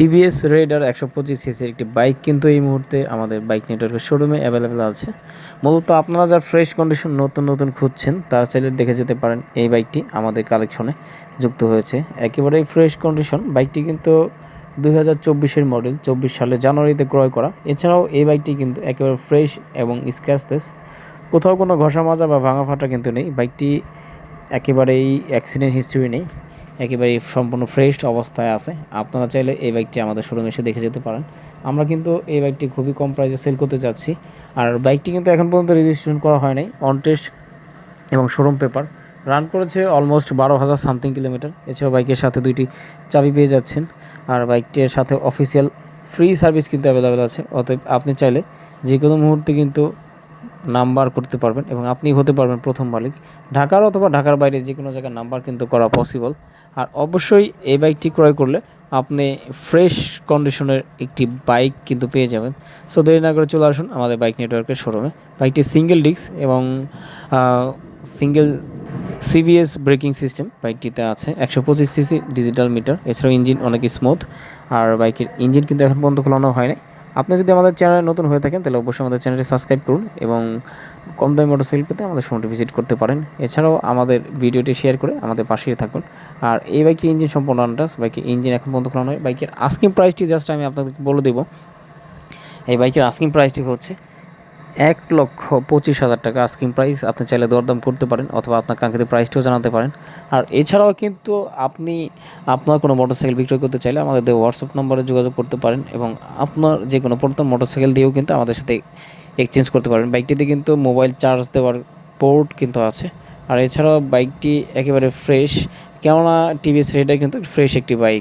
TVS radar একশো পঁচিশ সিসির একটি বাইক কিন্তু এই মুহূর্তে আমাদের বাইক নেটওয়ার্কের শোরুমে অ্যাভেলেবেল আছে। মূলত আপনারা যারা ফ্রেশ কন্ডিশন নতুন নতুন খুঁজছেন, তারা চাইলে দেখে যেতে পারেন এই বাইকটি আমাদের কালেকশনে যুক্ত হয়েছে। একেবারেই ফ্রেশ কন্ডিশন বাইকটি কিন্তু দুই হাজার চব্বিশের মডেল চব্বিশ সালে জানুয়ারিতে ক্রয় করা। এছাড়াও এই বাইকটি কিন্তু একেবারে ফ্রেশ এবং স্ক্র্যাচলেস কোথাও কোনো ঘষা মাজা বা ভাঙা ফাটা কিন্তু নেই। বাইকটি একেবারেই অ্যাক্সিডেন্ট হিস্ট্রি নেই। একেবারে সম্পূর্ণ ফ্রেশ অবস্থায় আছে। আপনারা চাইলে এই বাইকটি আমাদের শোরুমে এসে দেখে যেতে পারেন। আমরা কিন্তু এই বাইকটি খুবই কম প্রাইসে সেল করতে যাচ্ছি। আর বাইকটি কিন্তু এখন পর্যন্ত রেজিস্ট্রেশন করা হয় নাই। অন টেস্ট এবং শোরুম পেপার রান করেছে অলমোস্ট বারো হাজার সামথিং কিলোমিটার এছাড়াও বাইকের সাথে দুইটি চাবি পেয়ে যাচ্ছেন। আর বাইকটির সাথে অফিসিয়াল ফ্রি সার্ভিস কিন্তু অ্যাভেলেবেল আছে। অতএব আপনি চাইলে যে কোনো মুহূর্তে কিন্তু নাম্বার করতে পারবেন এবং আপনি হতে পারবেন প্রথম মালিক। ঢাকার অথবা ঢাকার বাইরে যে কোনো জায়গায় নাম্বার কিন্তু করা পসিবল আর অবশ্যই এই বাইকটি ক্রয় করলে আপনি ফ্রেশ কন্ডিশনের একটি বাইক কিন্তু পেয়ে যাবেন। সো দেরি না করে চলে আসুন আমাদের বাইক নেটওয়ার্কের শোরুমে বাইকটি সিঙ্গেল ডিস্ক এবং সিঙ্গেল সিবিএস ব্রেকিং সিস্টেম বাইকটিতে আছে। একশো পঁচিশ সিসি ডিজিটাল মিটার এছাড়াও ইঞ্জিন অনেক স্মুথ আর বাইকের ইঞ্জিন কিন্তু এখন পর্যন্ত খোলানো হয়নি আপনি যদি আমাদের চ্যানেলে নতুন হয়ে থাকেন, তাহলে অবশ্যই আমাদের চ্যানেলটি সাবস্ক্রাইব করুন এবং কম দামি মোটরসাইকেল পেতে আমাদের সময়টি ভিজিট করতে পারেন। এছাড়াও আমাদের ভিডিওটি শেয়ার করে আমাদের পাশেই থাকুন। আর এই বাইকের ইঞ্জিন সম্পূর্ণ আন্ডাস বাইকের ইঞ্জিন এখন পর্যন্ত খোলা নয়। বাইকের আস্কিং প্রাইসটি জাস্ট আমি আপনাদেরকে বলে দেবো। এই বাইকের আস্কিং প্রাইসটি হচ্ছে এক লক্ষ পঁচিশ হাজার টাকা আস্কিং প্রাইস আপনি চাইলে দরদাম করতে পারেন অথবা আপনার কাঙ্ক্ষিত প্রাইসটিও জানাতে পারেন। আর এছাড়াও কিন্তু আপনি আপনার কোনো মোটরসাইকেল বিক্রয় করতে চাইলে আমাদের হোয়াটসঅ্যাপ নম্বরে যোগাযোগ করতে পারেন এবং আপনার যে কোনো পুরাতন মোটরসাইকেল দিয়েও কিন্তু আমাদের সাথে এক্সচেঞ্জ করতে পারেন। বাইকটিতে কিন্তু মোবাইল চার্জ দেওয়ার পোর্ট কিন্তু আছে। আর এছাড়াও বাইকটি একেবারে ফ্রেশ কেননা টিভিএস রেডার কিন্তু ফ্রেশ একটি বাইক